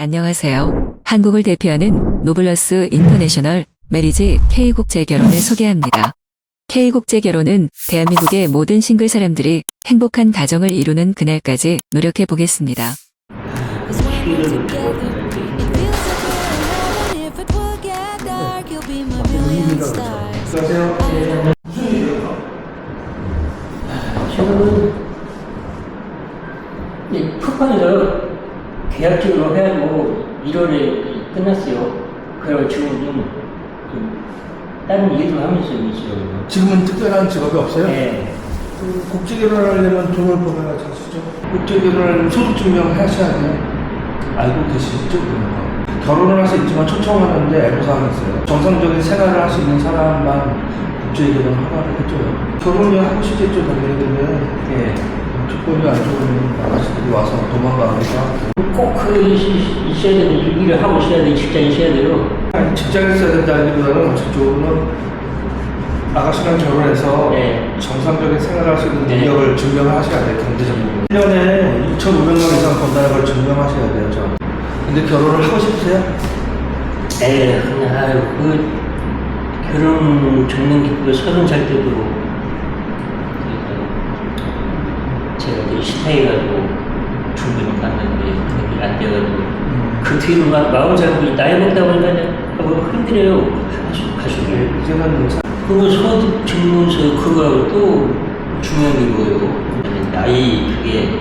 안녕하세요. 한국을 대표하는 노블러스 인터내셔널 메리지 K국제 결혼을 소개합니다. K국제 결혼은 대한민국의 모든 싱글 사람들이 행복한 가정을 이루는 그날까지 노력해 보겠습니다. Cause when we're together, it feels so good. And if it will get dark, you'll be my million stars. 저는 이 쿠팡에서 계약직으로 해가지고 1월에 끝났어요. 그래서 지금 좀, 좀 다른 일도 하면서 있어요. 지금은 특별한 직업이 없어요? 네. 그 국제 결혼하려면 돈을 벌어야 자수죠. 국제 결혼하려면 소득 증명을 하셔야 돼요. 알고 계시죠? 그런 거. 결혼을 할 수 있지만 초청하는데 애로사항이 있어요. 정상적인 생활을 할 수 있는 사람만 국제 결혼 허가를 해줘요. 결혼이 하고 싶겠죠, 당연히 근데 예. 조건이 안 좋으면 아가씨들이 와서 도망가기도 하고. 꼭그 있어야 되는 일을 하고 있어야 돼. 직장에 있어야 돼요. 직장에 있어야 된다기보다는 저쪽으로는 아가씨랑 결혼해서 네. 정상적인 생활을 할 수 있는 네. 능력을 증명을 하셔야 돼요, 경제적으로. 1년에 2,500만 원 이상 번다는 걸 증명하셔야 돼요, 저. 근데 결혼을 하고 싶으세요? 에 그냥, 아유, 그, 결혼 적는 기쁘고 서른 살 때도, 그, 제가 이제 시타해가지고 중국을 갔는데, 그게 안 돼가지고, 그 뒤로 막 마흔 살고 나이 먹다 보니까 어, 힘들어요. 가수, 가수기. 네, 이제는 사- 그거 소득 증명서 그거 또 중요한 게 뭐예요? 나이 그게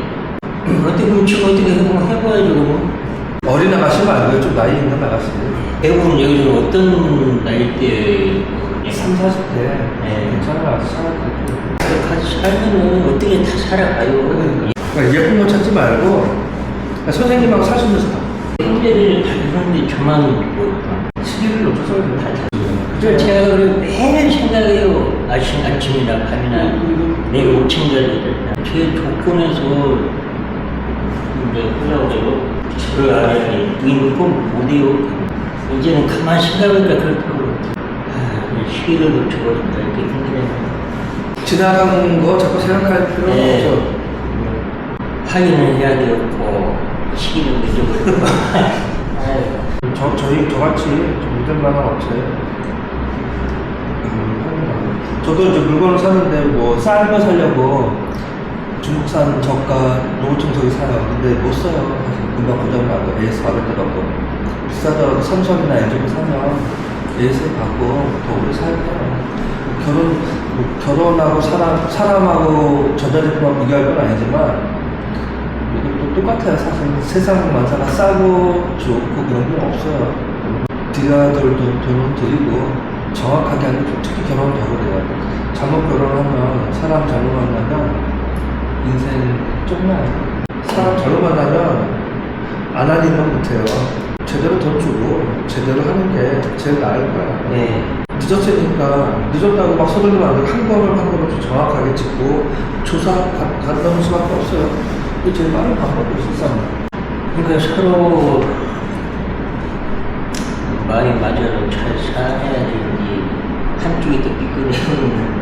어떻게 보면 지금 어떻게 해보- 해봐야죠 그거. 어린 아가씨 말고요, 좀 나이 있는 아가씨. 대부분 여기서 어떤 나이대 3, 40대. 네. 괜찮은 아가씨 살아도. 같이 살면은 어떻게 다 살아가요. 그러니까 예쁜 거 찾지 말고, 그러니까 선생님하고 사시면서 다 그런데 저만 뭐 시기를 놓쳐서 다 그래서 제가 그래 매일 생각해요. 아침, 아침이나 밤이나 내일 오천 자리를 제 조건에서 이제 그래요. 저를 알아야 누구는 꼭못해요 이제는 가만히 생각하니까 그렇다고. 아, 시기를 놓쳐버린다. 이렇게 힘드네요. 지나가는 거 자꾸 생각할 필요는 네. 없죠. 확인을 해야 되고, 시기는. 아유. 저, 저희, 저같이 좀 믿을 만한 업체, 음, 하는 거. 저도 이제 물건을 사는데 뭐, 싼 거 사려고 중국산 저가 로봇 청소기 사요. 근데 못 써요. 사실 금방 고장나고, AS 받을 때가 없고. 비싸더라도 삼성이나 거 사면 AS 받고 더 오래 돼요. 결혼, 뭐 결혼하고 사람, 사람하고 전자제품하고 비교할 건 아니지만, 똑같아요. 사실 세상 만사가 싸고 좋고 그런 게 없어요. 딜러들도 돈은 들이고 정확하게 하는 게 특히 더 그래요. 잘못 결혼하면 사람 잘못 만나면 인생 쫑나요. 사람 잘못 만나면 안 하는 건 못해요. 제대로 돈 주고 제대로 하는 게 제일 나을 거야. 네. 늦었으니까 늦었다고 막 서둘르면 안 되고 한 걸음 한 걸음 정확하게 짚고 조사 가- 간다는 수밖에 없어요. 그게 제일 빠른 방법이에요, 실상. 그러니까 서로 마음이 맞아서 잘 살아야지 한쪽이 또 삐끗해요.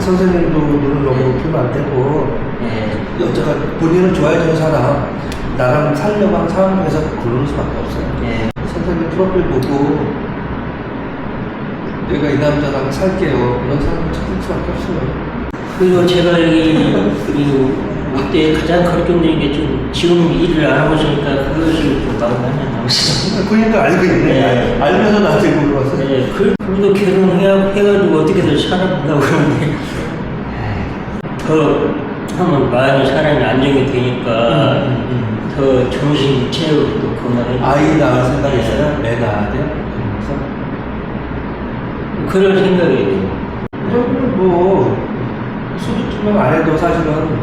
선생님도 눈을 너무 풀면 안 되고 예. 여자가 본인을 좋아해주는 사람 나랑 살려고 하는 상황 중에서 고르는 수밖에 없어요. 예. 선생님 프로필 보고 내가 이 남자랑 살게요. 그런 사람 찾을 수밖에 없어요. 그리고 제가 여기 그 그때 가장 걱정되는 게 좀 지금 일을 안 하고 있으니까 그것이 좀 하나 남았어요. 그러니까 알고 있네. 네. 알면서 나한테 물어봤어요. 네, 그, 그래도 결혼해야, 해가지고 어떻게든 살아본다고 그러는데, 더 하면 마음이 사람이 안정이 되니까, 음, 음, 더 정신 체력도 또 그만해. 아이 낳을 생각 있어요? 애 낳아야 돼요? 그러면서 그럴 생각이에요. 그러면 뭐 증명 안 해도 사실은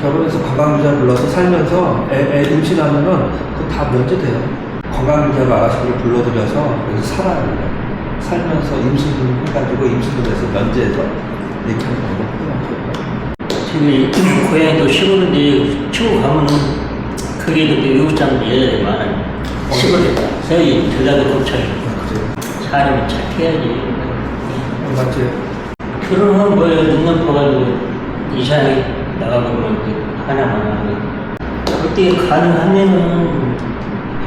결혼해서 관광비자 불러서 살면서 애, 애 임신하면은 그거 다 면제돼요. 관광비자로 아가씨를 불러들여서 여기서 살아야 돼요. 살면서 임신 해가지고 임신을 해서 면제해서 이렇게 하는 방법이 지금 고향이 또 시골인데, 시골 가면은, 그게 사람들 여자들이 많아요. 시골에, 저희 전라도. 그죠? 사람이 착해야지. 맞지? 결혼하면 뭐예요? 눈만 봐가지고 이사에 나가보면 그 하나만. 그때 가능하면은,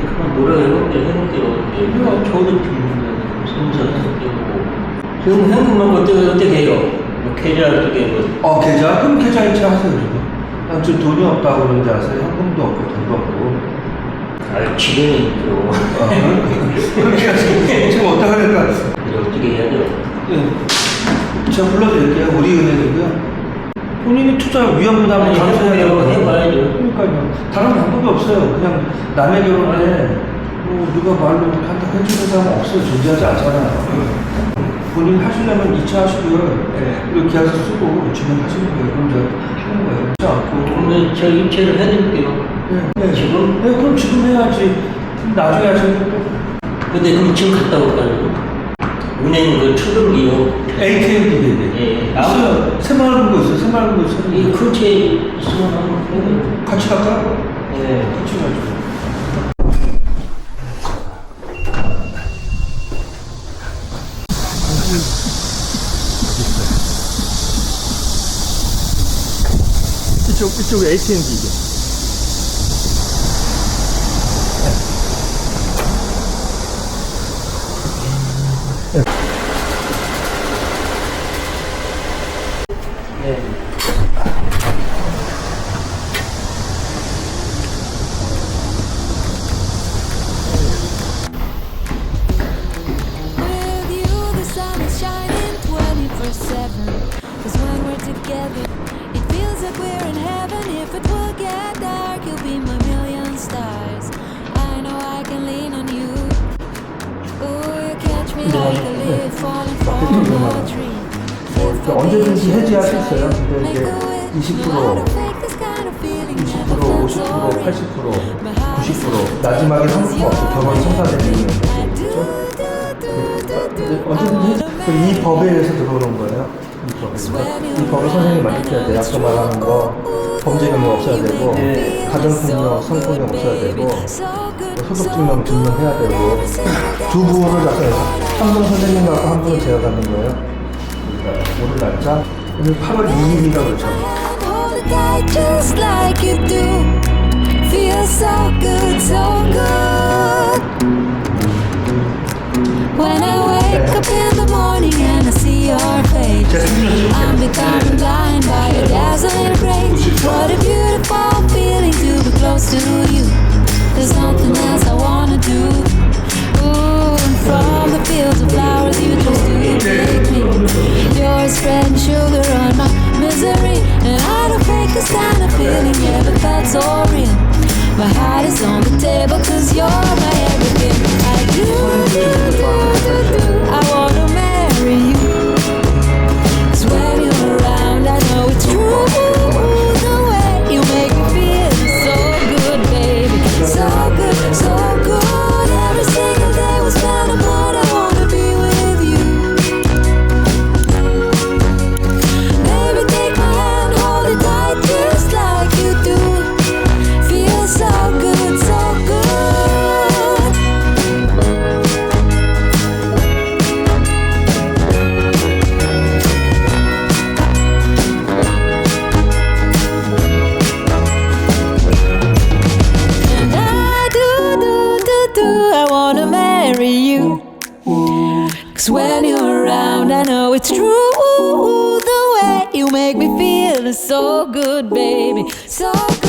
그건 뭐라 해볼게 해볼게요. 저도 비밀은 선서할게요. 지금 현금만 어떻게 어떻게 해요? 뭐 계좌 어떻게 뭐어 계좌? 그럼 계좌 이체 하세요 지금. 난 지금 돈이 없다고 그러는지 아세요? 현금도 없고 돈도 없고. 아, 지금은 있죠. 어, 그렇게 하세요. 지금 어떻게 하니까? 어떻게 해야 돼요? 예. 제가 불러드릴게요. 우리 은행이고요. 본인이 투자 위험 부담을 아니, 감수해야 해보려고 돼요. 해봐야죠. 그러니까요. 다른 방법이 없어요. 그냥 남의 결혼에 뭐 누가 말로 이렇게 한다 해주는 사람 없어요. 존재하지 않잖아요. 본인 하시려면 2차 하시고요. 네. 그리고 계약서 쓰고 진행하시는 거예요. 그럼 제가 하는 거예요. 그렇지 않고. 그러면 저 입체를 해드릴게요. 네, 네. 지금? 네, 그럼 지금 해야지. 나중에 하시면 또. 근데 그럼 지금 갔다 올까요? 은행 그 출금이요. ATM 기계. 예, 있어요. 새마을 거 있어요. 새마을 거 있어요. 이 근처에 있으면 한번. 같이 갈까요? 예. 같이 가죠. 이쪽 이쪽 ATM 기계. 언제든지 be 해지할 수 있어요. 근데 이제 a wish. 20%, No, I don't fake this kind of feeling. 20%, Never felt 50%, so 80%, real. My heart is 90% 마지막에 3% 없고 결혼이 성사되는 거죠. 언제든지 해지- 이 법에 의해서 들어오는 거예요. 이 법에서. 이 법을 선생님이 만족해야 돼요. 아까 말하는 거 범죄 경력 없어야 되고 가정폭력, 성폭력 없어야 되고 소득증명 증명해야 되고 두 부분을 작성해서 한 분은 선생님 갖고 한 분은 제가 갖는 거예요. 오늘 날짜 오늘 8월 2일이라고 그렇죠. Hold Cause when you're around, I know it's true. The way you make me feel is so good, baby. So good.